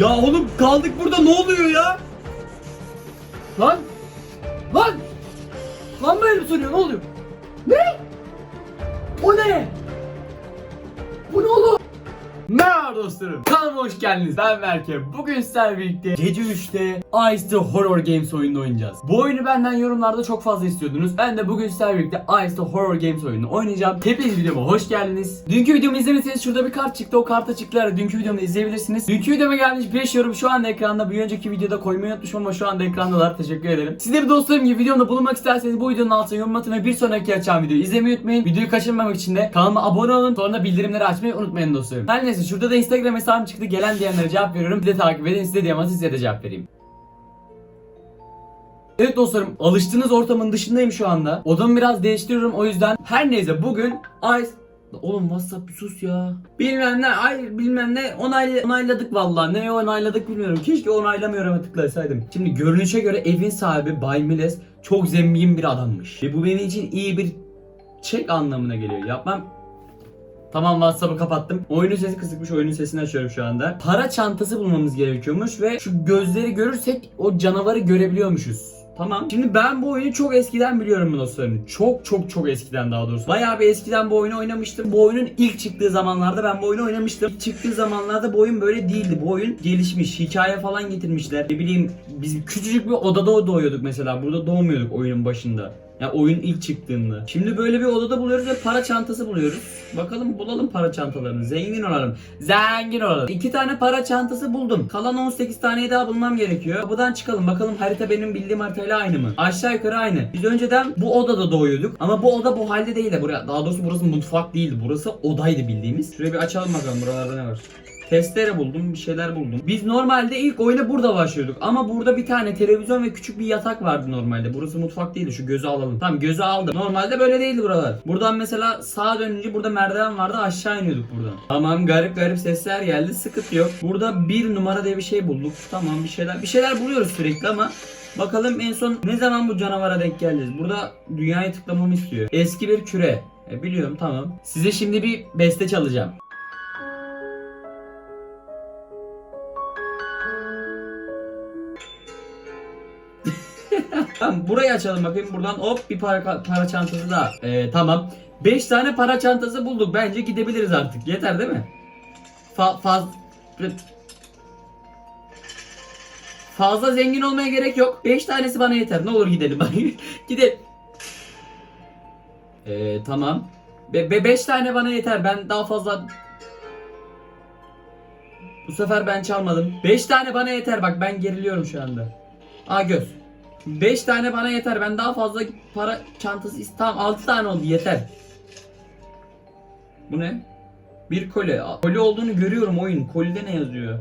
Ya oğlum kaldık burada ne oluyor ya? Lan! Lan! Lan böyle soruyor ne oluyor? Ne? O ne? Bu ne oğlum? Merhaba dostlarım. Kanalıma hoş geldiniz. Ben Berke. Bugün sizlerle birlikte gece 3'te Ice the Horror Games oyununu oynayacağız. Bu oyunu benden yorumlarda çok fazla istiyordunuz. Ben de bugün sizlerle birlikte Ice the Horror Games oyununu oynayacağım. Hepiniz videoma hoş geldiniz. Dünkü videomu izlemediyseniz şurada bir kart çıktı. O karta tıklayarak dünkü videomu izleyebilirsiniz. Dünkü videoma gelmiş 5 yorum şu anda ekranda. Bir önceki videoda koymayı unutmuşum ama şu anda ekrandalar. Teşekkür ederim. Siz de bir dostlarım gibi videomda bulunmak isterseniz bu videonun altına yorum atın ve bir sonraki açacağım videoyu izlemeyi unutmayın. Videoyu kaçırmamak için de kanalıma abone olun. Sonra bildirimleri açmayı unutmayın dostlarım. Her neyse şurada da Instagram hesabım çıktı. Gelen diyenlere cevap veriyorum. Bir de takip edin. Size diyemezsiniz size de cevap vereyim. Evet dostlarım alıştığınız ortamın dışındayım şu anda. Odamı biraz değiştiriyorum o yüzden her neyse bugün Ice Oğlum WhatsApp bir sus ya. Bilmem ne, ay bilmem ne onay, onayladık vallahi. Ne onayladık bilmiyorum. Keşke onaylamıyorum tıklasaydım. Şimdi görünüşe göre evin sahibi Bay Miles çok zengin bir adammış. Ve bu benim için iyi bir çek anlamına geliyor. Yapmam Tamam WhatsApp'ı kapattım. Oyunun sesi kısıkmış. Oyunun sesini açıyorum şu anda. Para çantası bulmamız gerekiyormuş ve şu gözleri görürsek o canavarı görebiliyormuşuz. Tamam. Şimdi ben bu oyunu çok eskiden biliyorum dostlarım. Çok çok çok eskiden daha doğrusu. Bayağı bir eskiden bu oyunu oynamıştım. Bu oyunun ilk çıktığı zamanlarda ben bu oyunu oynamıştım. İlk çıktığı zamanlarda bu oyun böyle değildi. Bu oyun gelişmiş. Hikaye falan getirmişler. Ne bileyim biz küçücük bir odada doğuyorduk mesela. Burada doğmuyorduk oyunun başında. Ya oyun ilk çıktığında. Şimdi böyle bir odada buluyoruz ve para çantası buluyoruz. Bakalım bulalım para çantalarını. Zengin olalım. Zengin olalım. İki tane para çantası buldum. Kalan 18 taneyi daha bulmam gerekiyor. Kapıdan çıkalım. Bakalım harita benim bildiğim haritayla aynı mı? Aşağı yukarı aynı. Biz önceden bu odada doğuyorduk. Ama bu oda bu halde değil de buraya. Daha doğrusu burası mutfak değildi. Burası odaydı bildiğimiz. Şurayı bir açalım bakalım buralarda ne var. Testere buldum, bir şeyler buldum. Biz normalde ilk oyuna burada başlıyorduk ama burada bir tane televizyon ve küçük bir yatak vardı normalde. Burası mutfak değildi. Şu gözü alalım. Tamam gözü aldım. Normalde böyle değildi buralar. Buradan mesela sağa dönünce burada merdiven vardı aşağı iniyorduk buradan. Tamam garip garip sesler geldi. Sıkıntı yok. Burada bir numara diye bir şey bulduk. Tamam bir şeyler bir şeyler buluyoruz sürekli ama Bakalım en son ne zaman bu canavara denk geleceğiz. Burada dünyayı tıklamamı istiyor. Eski bir küre. E, biliyorum tamam. Size şimdi bir beste çalacağım. Tamam burayı açalım bakayım buradan hop bir para, para çantası daha. Ee, tamam. 5 tane para çantası bulduk. Bence gidebiliriz artık. Yeter değil mi? Fa faz Fazla zengin olmaya gerek yok. 5 tanesi bana yeter. Ne olur gidelim. gidelim. Ee, tamam. 5 be beş tane bana yeter. Ben daha fazla bu sefer ben çalmadım. 5 tane bana yeter. Bak ben geriliyorum şu anda. Aa göz. 5 tane bana yeter. Ben daha fazla para çantası istemem. 6 tane oldu yeter. Bu ne? Bir koli. Koli olduğunu görüyorum oyun. Kolide ne yazıyor?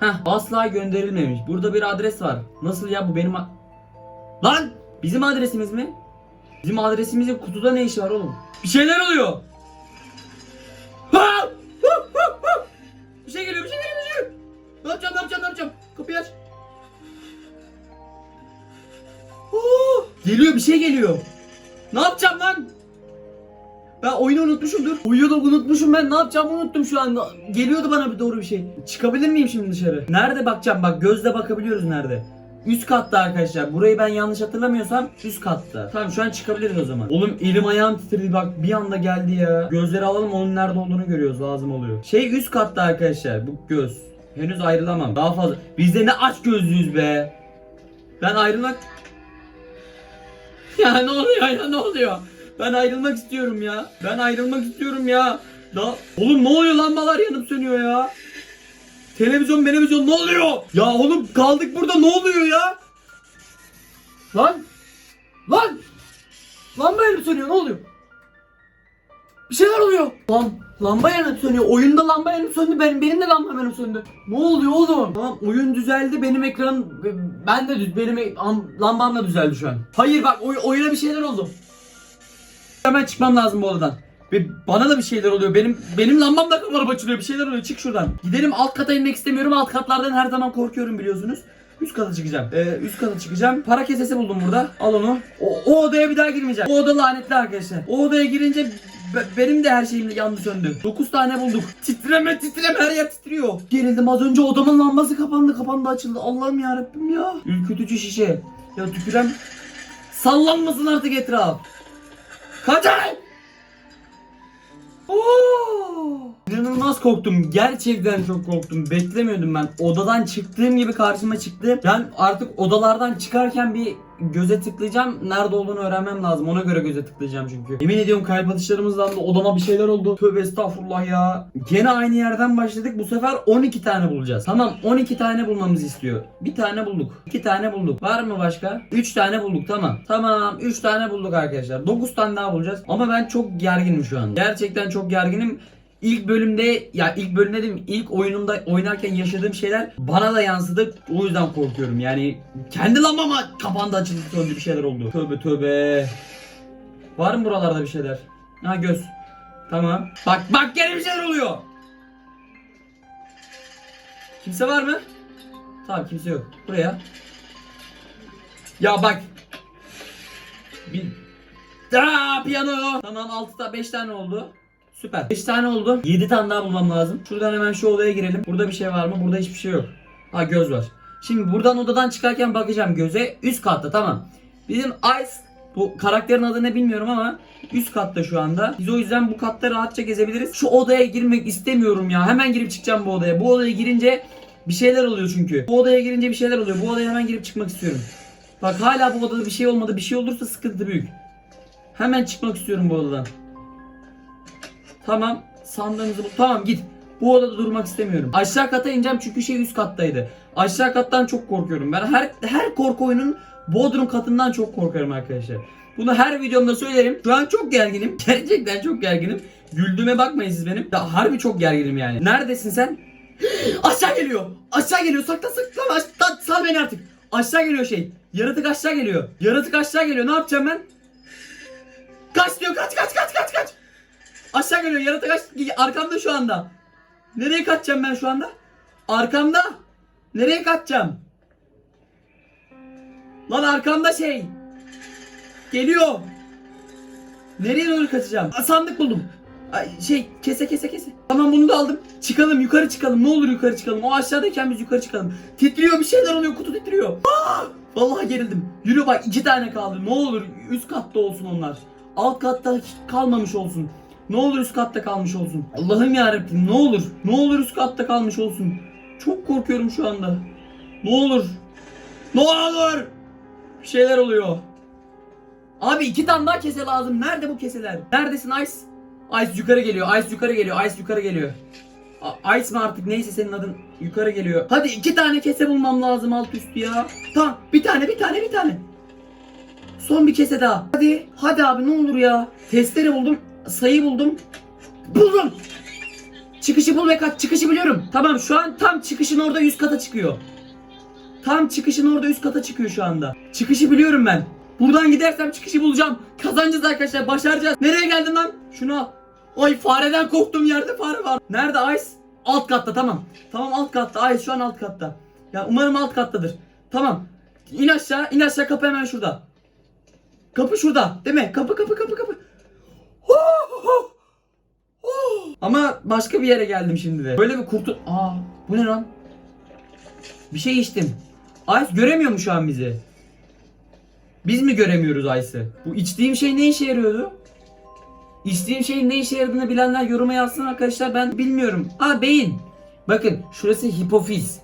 Heh asla gönderilmemiş. Burada bir adres var. Nasıl ya bu benim Lan! Bizim adresimiz mi? Bizim adresimizin kutuda ne işi var oğlum? Bir şeyler oluyor. Ha! bir şey geliyor, bir şey geliyor, bir şey geliyor. Ne yapacağım, ne yapacağım, ne yapacağım? Kapıyı aç. Geliyor, bir şey geliyor. Ne yapacağım lan? Ben oyunu unutmuşumdur. Oyunu unutmuşum ben. Ne yapacağımı unuttum şu anda. Geliyordu bana bir doğru bir şey. Çıkabilir miyim şimdi dışarı? Nerede bakacağım? Bak gözle bakabiliyoruz nerede. Üst katta arkadaşlar. Burayı ben yanlış hatırlamıyorsam üst katta. Tamam şu an çıkabiliriz o zaman. Oğlum elim ayağım titredi bak bir anda geldi ya. Gözleri alalım onun nerede olduğunu görüyoruz lazım oluyor. Şey üst katta arkadaşlar bu göz. Henüz ayrılamam. Daha fazla. Biz de ne aç gözlüyüz be. Ben ayrılmak... Ya ne oluyor ya ne oluyor? Ben ayrılmak istiyorum ya. Ben ayrılmak istiyorum ya. Da oğlum ne oluyor lambalar yanıp sönüyor ya. Televizyon televizyon ne oluyor? Ya oğlum kaldık burada ne oluyor ya? Lan! Lan! Lamba yanıp sönüyor ne oluyor? Bir şeyler oluyor. Lan lamba yanıp sönüyor. Oyunda lamba yanıp söndü. Benim benim de lambam yanıp söndü. Ne oluyor oğlum? Tamam oyun düzeldi. Benim ekran ben de düz benim lambam da düzeldi şu an. Hayır bak oy- oyuna bir şeyler oldu. Hemen çıkmam lazım bu odadan. Ve bana da bir şeyler oluyor. Benim benim lambam da kapalı açılıyor. Bir şeyler oluyor. Çık şuradan. Gidelim alt kata inmek istemiyorum. Alt katlardan her zaman korkuyorum biliyorsunuz. Üst kata çıkacağım. Ee, üst kata çıkacağım. Para kesesi buldum burada. Al onu. O, o odaya bir daha girmeyeceğim. O oda lanetli arkadaşlar. O odaya girince be- benim de her şeyim yandı söndü. 9 tane bulduk. Titreme titreme her yer titriyor. Gerildim az önce odamın lambası kapandı kapandı açıldı. Allah'ım ya Rabbim ya. Ürkütücü şişe. Ya tükürem. Sallanmasın artık etraf. Kaçay! Oo! İnanılmaz korktum. Gerçekten çok korktum. Beklemiyordum ben. Odadan çıktığım gibi karşıma çıktı. Ben artık odalardan çıkarken bir göze tıklayacağım. Nerede olduğunu öğrenmem lazım. Ona göre göze tıklayacağım çünkü. Yemin ediyorum kalp atışlarımızdan da odama bir şeyler oldu. Tövbe estağfurullah ya. Gene aynı yerden başladık. Bu sefer 12 tane bulacağız. Tamam 12 tane bulmamızı istiyor. Bir tane bulduk. 2 tane bulduk. Var mı başka? 3 tane bulduk tamam. Tamam 3 tane bulduk arkadaşlar. 9 tane daha bulacağız. Ama ben çok gerginim şu an. Gerçekten çok gerginim. İlk bölümde ya ilk bölümde dedim ilk oyunumda oynarken yaşadığım şeyler bana da yansıdı. O yüzden korkuyorum. Yani kendi lambama kapandı açıldı söndü bir şeyler oldu. Tövbe tövbe. Var mı buralarda bir şeyler? Ha göz. Tamam. Bak bak gene bir şeyler oluyor. Kimse var mı? Tamam kimse yok. Buraya. Ya bak. Bir Aa, piyano. Tamam 6'da 5 tane oldu. Süper. 5 tane oldu. 7 tane daha bulmam lazım. Şuradan hemen şu odaya girelim. Burada bir şey var mı? Burada hiçbir şey yok. Ha göz var. Şimdi buradan odadan çıkarken bakacağım göze. Üst katta tamam. Bizim Ice bu karakterin adı ne bilmiyorum ama üst katta şu anda. Biz o yüzden bu katta rahatça gezebiliriz. Şu odaya girmek istemiyorum ya. Hemen girip çıkacağım bu odaya. Bu odaya girince bir şeyler oluyor çünkü. Bu odaya girince bir şeyler oluyor. Bu odaya hemen girip çıkmak istiyorum. Bak hala bu odada bir şey olmadı. Bir şey olursa sıkıntı büyük. Hemen çıkmak istiyorum bu odadan. Tamam. Sandığımızı bul. Tamam git. Bu odada durmak istemiyorum. Aşağı kata ineceğim çünkü şey üst kattaydı. Aşağı kattan çok korkuyorum. Ben her her korku oyunun Bodrum katından çok korkarım arkadaşlar. Bunu her videomda söylerim. Şu an çok gerginim. Gerçekten çok gerginim. Güldüğüme bakmayın siz benim. Ya harbi çok gerginim yani. Neredesin sen? aşağı geliyor. Aşağı geliyor. Saklan saklan. Aş- ta- sal beni artık. Aşağı geliyor şey. Yaratık aşağı geliyor. Yaratık aşağı geliyor. Ne yapacağım ben? Kaç diyor. Kaç kaç kaç kaç kaç. Aşağı geliyor. Yaratık aş- arkamda şu anda. Nereye kaçacağım ben şu anda? Arkamda. Nereye kaçacağım? Lan arkamda şey. Geliyor. Nereye doğru kaçacağım? Aa, sandık buldum. Ay, şey kese kese kese. Tamam bunu da aldım. Çıkalım yukarı çıkalım. Ne olur yukarı çıkalım. O aşağıdayken biz yukarı çıkalım. Titriyor bir şeyler oluyor. Kutu titriyor. Aa! Vallahi gerildim. Yürü bak iki tane kaldı. Ne olur üst katta olsun onlar. Alt katta hiç kalmamış olsun. Ne olur üst katta kalmış olsun. Allah'ım yarabbim ne olur. Ne olur üst katta kalmış olsun. Çok korkuyorum şu anda. Ne olur. Ne olur. Bir şeyler oluyor. Abi iki tane daha kese lazım. Nerede bu keseler? Neredesin Ice? Ice yukarı geliyor. Ice yukarı geliyor. Ice yukarı geliyor. A- Ice mi artık neyse senin adın yukarı geliyor. Hadi iki tane kese bulmam lazım alt üstü ya. Tamam bir tane bir tane bir tane. Son bir kese daha. Hadi hadi abi ne olur ya. Testere buldum. Sayı buldum. Buldum. Çıkışı bul ve kaç. Çıkışı biliyorum. Tamam şu an tam çıkışın orada üst kata çıkıyor. Tam çıkışın orada üst kata çıkıyor şu anda. Çıkışı biliyorum ben. Buradan gidersem çıkışı bulacağım. Kazanacağız arkadaşlar. Başaracağız. Nereye geldim lan? Şunu al. Ay fareden korktum yerde fare var. Nerede Ice? Alt katta tamam. Tamam alt katta. Ice şu an alt katta. Ya umarım alt kattadır. Tamam. İn aşağı. in aşağı kapı hemen şurada. Kapı şurada. Değil mi? Kapı kapı kapı kapı. Başka bir yere geldim şimdi de. Böyle bir kurtu... Aa bu ne lan? Bir şey içtim. Ice göremiyor mu şu an bizi? Biz mi göremiyoruz Ice'ı? Bu içtiğim şey ne işe yarıyordu? İçtiğim şeyin ne işe yaradığını bilenler yoruma yazsın arkadaşlar ben bilmiyorum. Aa beyin. Bakın şurası hipofiz.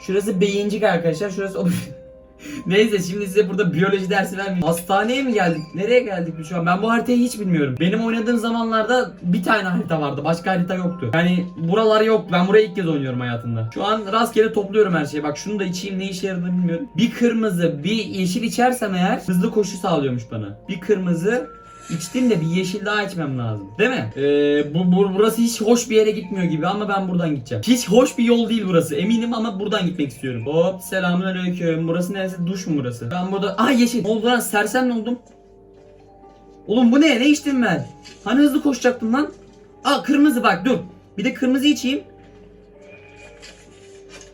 Şurası beyincik arkadaşlar. Şurası Neyse şimdi size burada biyoloji dersi vermeyeyim. Hastaneye mi geldik? Nereye geldik biz şu an? Ben bu haritayı hiç bilmiyorum. Benim oynadığım zamanlarda bir tane harita vardı. Başka harita yoktu. Yani buralar yok. Ben burayı ilk kez oynuyorum hayatımda. Şu an rastgele topluyorum her şeyi. Bak şunu da içeyim ne işe yaradığını bilmiyorum. Bir kırmızı, bir yeşil içersem eğer hızlı koşu sağlıyormuş bana. Bir kırmızı, İçtim de bir yeşil daha içmem lazım. Değil mi? Ee, bu, bu- burası hiç hoş bir yere gitmiyor gibi ama ben buradan gideceğim. Hiç hoş bir yol değil burası. Eminim ama buradan gitmek istiyorum. Hop selamünaleyküm. Burası neresi? Duş mu burası? Ben burada... Ah yeşil. Ne oldu lan? Sersem ne oldum? Oğlum bu ne? Ne içtim ben? Hani hızlı koşacaktım lan? Aa kırmızı bak dur. Bir de kırmızı içeyim.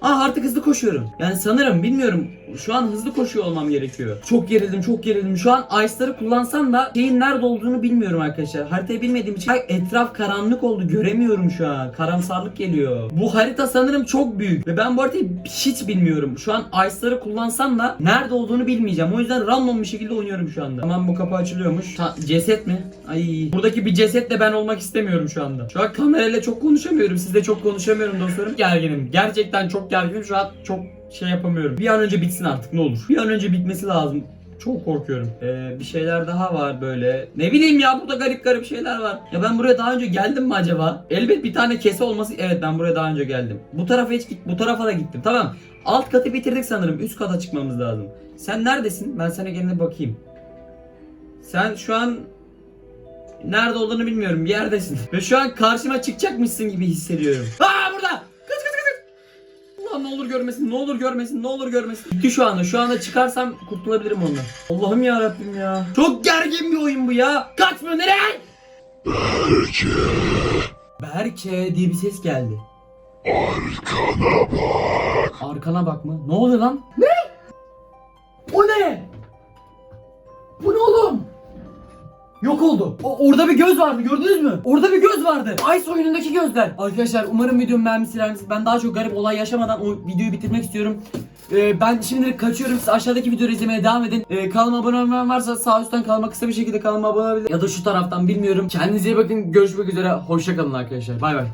Aa artık hızlı koşuyorum. Yani sanırım bilmiyorum. Şu an hızlı koşuyor olmam gerekiyor. Çok gerildim çok gerildim. Şu an Ice'ları kullansam da şeyin nerede olduğunu bilmiyorum arkadaşlar. Haritayı bilmediğim için etraf karanlık oldu. Göremiyorum şu an. Karamsarlık geliyor. Bu harita sanırım çok büyük. Ve ben bu haritayı hiç bilmiyorum. Şu an Ice'ları kullansam da nerede olduğunu bilmeyeceğim. O yüzden random bir şekilde oynuyorum şu anda. Tamam bu kapı açılıyormuş. Ta- ceset mi? Ay. Buradaki bir cesetle ben olmak istemiyorum şu anda. Şu an kamerayla çok konuşamıyorum. Sizle çok konuşamıyorum dostlarım. Gerginim. Gerçekten çok gerginim. Şu an çok şey yapamıyorum. Bir an önce bitsin artık ne olur. Bir an önce bitmesi lazım. Çok korkuyorum. Ee, bir şeyler daha var böyle. Ne bileyim ya burada garip garip şeyler var. Ya ben buraya daha önce geldim mi acaba? Elbet bir tane kese olması. Evet ben buraya daha önce geldim. Bu tarafa hiç git. Bu tarafa da gittim. Tamam. Alt katı bitirdik sanırım. Üst kata çıkmamız lazım. Sen neredesin? Ben sana gene bakayım. Sen şu an nerede olduğunu bilmiyorum. Bir yerdesin. Ve şu an karşıma çıkacakmışsın gibi hissediyorum. Aa burada! Ulan ne olur görmesin, ne olur görmesin, ne olur görmesin. Gitti şu anda. Şu anda çıkarsam kurtulabilirim ondan. Allah'ım ya Rabbim ya. Çok gergin bir oyun bu ya. Kaçmıyor nereye? Berke. Berke diye bir ses geldi. Arkana bak. Arkana bak mı? Ne oluyor lan? Ne? O ne Yok oldu. O, orada bir göz vardı gördünüz mü? Orada bir göz vardı. Ice oyunundaki gözler. Arkadaşlar umarım videomu beğenmişsiniz. Ben daha çok garip olay yaşamadan o videoyu bitirmek istiyorum. Ee, ben şimdilik kaçıyorum. Siz aşağıdaki videoyu izlemeye devam edin. Ee, kanalıma abone olmayan varsa sağ üstten kanalıma kısa bir şekilde kanalıma abone olabilir. Ya da şu taraftan bilmiyorum. Kendinize iyi bakın. Görüşmek üzere. Hoşçakalın arkadaşlar. Bay bay.